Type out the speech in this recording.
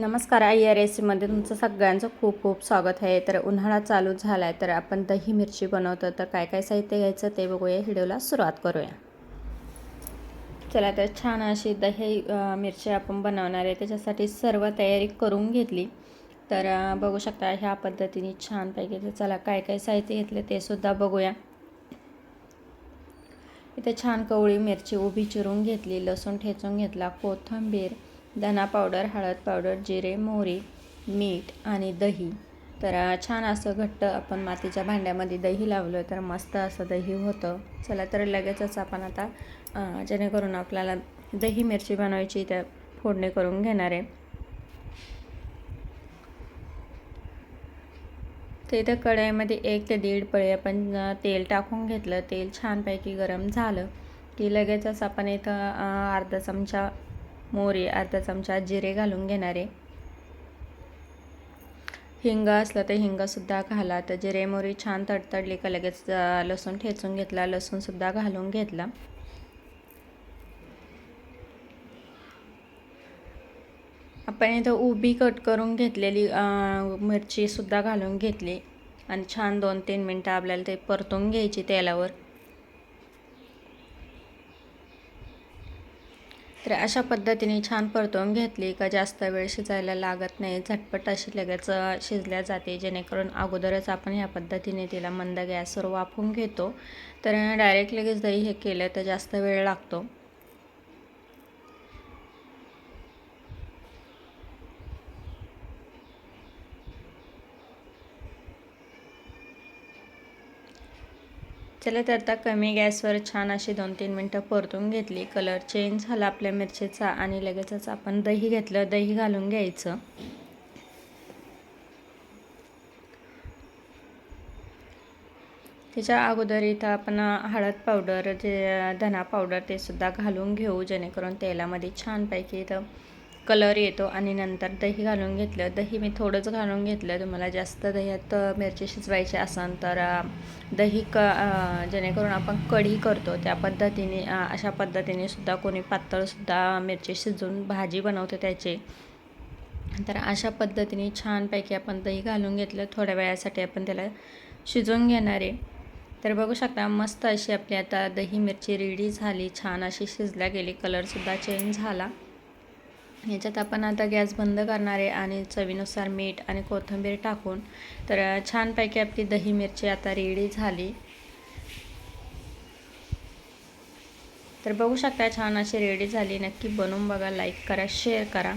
नमस्कार आई या रेसिपीमध्ये तुमचं सगळ्यांचं खूप खूप स्वागत आहे. तर उन्हाळा चालू झाला आहे तर आपण दही मिरची बनवतो. तर काय काय साहित्य घ्यायचं ते बघूया. व्हिडिओला सुरुवात करूया. चला तर छान अशी दही मिरची आपण बनवणार आहे. त्याच्यासाठी सर्व तयारी करून घेतली. तर बघू शकता ह्या पद्धतीने छानपैकी तर चला काय काय साहित्य घेतले ते सुद्धा बघूया. इथे छान कवळी मिरची उभी चिरून घेतली लसूण ठेचून घेतला कोथिंबीर धना पावडर हळद पावडर जिरे मोहरी मीठ आणि दही. तर छान असं घट्ट आपण मातीच्या भांड्यामध्ये दही लावलं तर मस्त असं दही होतं. चला तर लगेचच आपण आता जेणेकरून आपल्याला दही मिरची बनवायची त्या फोडणी करून घेणार आहे. तर इथं कढईमध्ये एक ते दीड पळी आपण तेल टाकून घेतलं. तेल छानपैकी गरम झालं की लगेचच आपण इथं अर्धा चमचा मोहरी अर्धा चमचा जिरे घालून घेणार. आहे हिंग असलं तर हिंगसुद्धा घाला. तर जिरे मोहरी छान तडतडली का लगेच लसूण ठेचून घेतला. लसूणसुद्धा घालून घेतला. आपण इथं उभी कट करून घेतलेली मिरचीसुद्धा घालून घेतली. आणि छान दोन तीन मिनटं आपल्याला ते परतून घ्यायची तेलावर. तर अशा पद्धतीने छान परतवून घेतली का जास्त वेळ शिजायला लागत नाही झटपट अशी लगेच शिजल्या जाते. जेणेकरून अगोदरच आपण ह्या पद्धतीने तिला मंद गॅसवर वाफवून घेतो. तर डायरेक्ट लगेच दही हे केलं तर जास्त वेळ लागतो. चला तर आता कमी गॅसवर छान अशी दोन तीन मिनटं परतून घेतली. कलर चेंज झाला आपल्या मिरचीचा आणि लगेचच आपण दही घेतलं. दही घालून घ्यायचं. त्याच्या अगोदर इथं आपण हळद पावडर जे धना पावडर ते सुद्धा घालून घेऊ जेणेकरून तेलामध्ये छानपैकी इथं कलर येतो आणि नंतर दही घालून घेतलं. दही मी थोडंच घालून घेतलं. तुम्हाला जास्त दह्यात मिरची शिजवायची असेल तर दही क जेणेकरून आपण कढी करतो. त्या पद्धतीने अशा पद्धतीने सुद्धा कोणी पातळसुद्धा मिरची शिजवून भाजी बनवते त्याची. तर अशा पद्धतीने छानपैकी आपण दही घालून घेतलं. थोड्या वेळासाठी आपण त्याला शिजवून घेणार आहे. तर बघू शकता मस्त अशी आपली आता दही मिरची रेडी झाली. छान अशी शिजल्या गेली. कलरसुद्धा चेंज झाला. ह्याच्यात आपण आता गॅस बंद करणार आहे आणि चवीनुसार मीठ आणि कोथिंबीर टाकून तर छानपैकी आपली दही मिरची आता रेडी झाली. तर बघू शकता छान अशी रेडी झाली. नक्की बनवून बघा लाईक करा शेअर करा.